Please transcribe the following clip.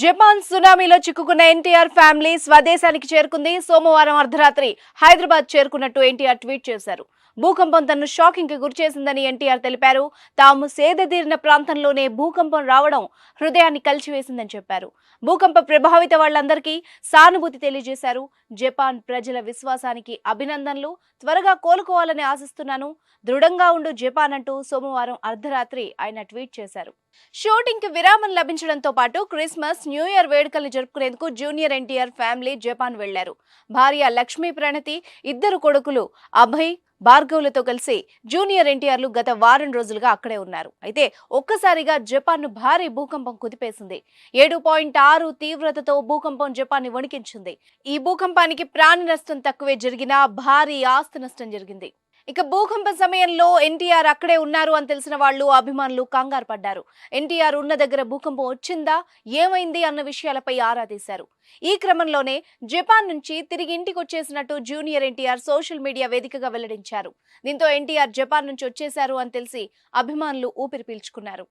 Japan సునామీలో చిక్కుకున్న NTR family స్వదేశానికి చేరుకుంది. సోమవారం అర్ధరాత్రి హైదరాబాద్ చేరుకున్నట్టు ఎన్టీఆర్ ట్వీట్ చేశారు. భూకంపం తనను షాకింగ్కి గురిచేసిందని ఎన్టీఆర్ తెలిపారు. తాము సేదతీరిన ప్రాంతంలోనే భూకంపం రావడం హృదయాన్ని కలిచివేసిందని చెప్పారు. భూకంప ప్రభావిత వాళ్ళందరికీ సానుభూతి తెలియజేశారు. జపాన్ ప్రజల విశ్వాసానికి అభినందనలు. త్వరగా కోలుకోవాలని ఆశిస్తున్నాను. దృఢంగా ఉండు జపాన్ అంటూ సోమవారం అర్ధరాత్రి ఆయన ట్వీట్ చేశారు. షూటింగ్కి విరామం లభించడంతో పాటు క్రిస్మస్ న్యూ ఇయర్ వేడుకలు జరుపుకునేందుకు జూనియర్ ఎన్టీఆర్ ఫ్యామిలీ జపాన్ వెళ్ళారు భార్య లక్ష్మీ ప్రణతి ఇద్దరు కొడుకులు అభయ్ భార్గవులతో కలిసి జూనియర్ ఎన్టీఆర్లు గత వారం రోజులుగా అక్కడే ఉన్నారు. అయితే ఒక్కసారిగా జపాన్ను భారీ భూకంపం కుదిపేసింది. ఏడు పాయింట్ ఆరు తీవ్రతతో భూకంపం జపాన్ని వణికించింది. ఈ భూకంపానికి ప్రాణ నష్టం తక్కువే జరిగినా భారీ ఆస్తి నష్టం జరిగింది. ఇక భూకంప సమయంలో ఎన్టీఆర్ అక్కడే ఉన్నారు అని తెలిసిన వాళ్ళు అభిమానులు కంగారు పడ్డారు. ఎన్టీఆర్ ఉన్న దగ్గర భూకంపం వచ్చిందా? ఏమైంది? అన్న విషయాలపై ఆరా తీశారు. ఈ క్రమంలోనే జపాన్ నుంచి తిరిగి ఇంటికి వచ్చేసినట్టు జూనియర్ ఎన్టీఆర్ సోషల్ మీడియా వేదికగా వెల్లడించారు. దీంతో ఎన్టీఆర్ జపాన్ నుంచి వచ్చేశారు అని తెలిసి అభిమానులు ఊపిరి పీల్చుకున్నారు.